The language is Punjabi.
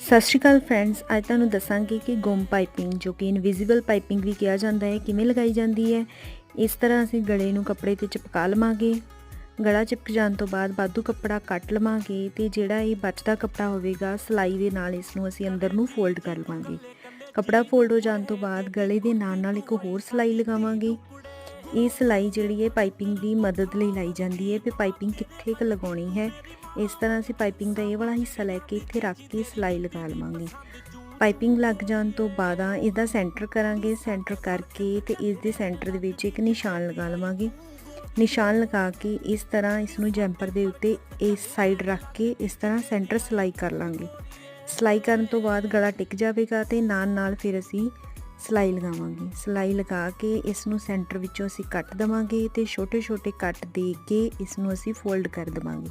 ਸਤਿ ਸ਼੍ਰੀ ਅਕਾਲ ਫਰੈਂਡਸ ਅੱਜ ਤੁਹਾਨੂੰ ਦੱਸਾਂਗੇ ਕਿ ਗੁੰਮ ਪਾਈਪਿੰਗ ਜੋ ਕਿ ਇਨਵਿਜ਼ੀਬਲ ਪਾਈਪਿੰਗ ਵੀ ਕਿਹਾ ਜਾਂਦਾ ਹੈ, ਕਿਵੇਂ ਲਗਾਈ ਜਾਂਦੀ ਹੈ? ਇਸ ਤਰ੍ਹਾਂ ਅਸੀਂ ਗਲੇ ਨੂੰ ਕੱਪੜੇ ਤੇ ਚਿਪਕਾ ਲਵਾਂਗੇ। ਗਲਾ ਚਿਪਕ ਜਾਣ ਤੋਂ ਬਾਅਦ ਬਾਦੂ ਕੱਪੜਾ ਕੱਟ ਲਵਾਂਗੇ ਤੇ ਜਿਹੜਾ ਇਹ ਬਚਦਾ ਕੱਪੜਾ ਹੋਵੇਗਾ, ਸਲਾਈ ਦੇ ਨਾਲ ਇਸ ਨੂੰ ਅਸੀਂ ਅੰਦਰ ਨੂੰ ਫੋਲਡ ਕਰ ਲਵਾਂਗੇ। ਕੱਪੜਾ ਫੋਲਡ ਹੋ ਜਾਣ ਤੋਂ ਬਾਅਦ ਗਲੇ ਦੇ ਨਾਲ ਨਾਲ ਇੱਕ ਹੋਰ ਸਲਾਈ ਲਗਾਵਾਂਗੇ। ਇਹ ਸਲਾਈ ਜਿਹੜੀ ਹੈ ਪਾਈਪਿੰਗ ਦੀ ਮਦਦ ਲਈ ਲਾਈ ਜਾਂਦੀ ਹੈ, ਵੀ ਪਾਈਪਿੰਗ ਕਿੱਥੇ ਕੁ ਲਗਾਉਣੀ ਹੈ? ਇਸ ਤਰ੍ਹਾਂ ਅਸੀਂ ਪਾਈਪਿੰਗ ਦਾ ਇਹ ਵਾਲਾ ਹਿੱਸਾ ਲੈ ਕੇ ਇੱਥੇ ਰੱਖ ਕੇ ਸਲਾਈ ਲਗਾ ਲਵਾਂਗੇ। ਪਾਈਪਿੰਗ ਲੱਗ ਜਾਣ ਤੋਂ ਬਾਅਦ ਆ ਇਹਦਾ ਸੈਂਟਰ ਕਰਾਂਗੇ, ਸੈਂਟਰ ਕਰਕੇ ਤੇ ਇਸ ਦੇ ਸੈਂਟਰ ਦੇ ਵਿੱਚ ਇੱਕ ਨਿਸ਼ਾਨ ਲਗਾ ਲਵਾਂਗੇ। ਨਿਸ਼ਾਨ ਲਗਾ ਕੇ ਇਸ ਤਰ੍ਹਾਂ ਇਸ ਨੂੰ ਜੈਂਪਰ ਦੇ ਉੱਤੇ ਇਸ ਸਾਈਡ ਰੱਖ ਕੇ ਇਸ ਤਰ੍ਹਾਂ ਸੈਂਟਰ ਸਲਾਈ ਕਰ ਲਾਂਗੇ। ਸਲਾਈ ਕਰਨ ਤੋਂ ਬਾਅਦ ਗਲਾ ਟਿਕ ਜਾਵੇਗਾ ਤੇ ਨਾਲ ਨਾਲ ਫਿਰ ਅਸੀਂ ਸਲਾਈ ਲਗਾਵਾਂਗੇ। ਸਲਾਈ ਲਗਾ ਕੇ ਇਸ ਨੂੰ ਸੈਂਟਰ ਵਿੱਚੋਂ ਅਸੀਂ ਕੱਟ ਦਵਾਂਗੇ ਤੇ ਛੋਟੇ ਛੋਟੇ ਕੱਟ ਦੇ ਕੇ ਇਸ ਨੂੰ ਅਸੀਂ ਫੋਲਡ ਕਰ ਦਵਾਂਗੇ।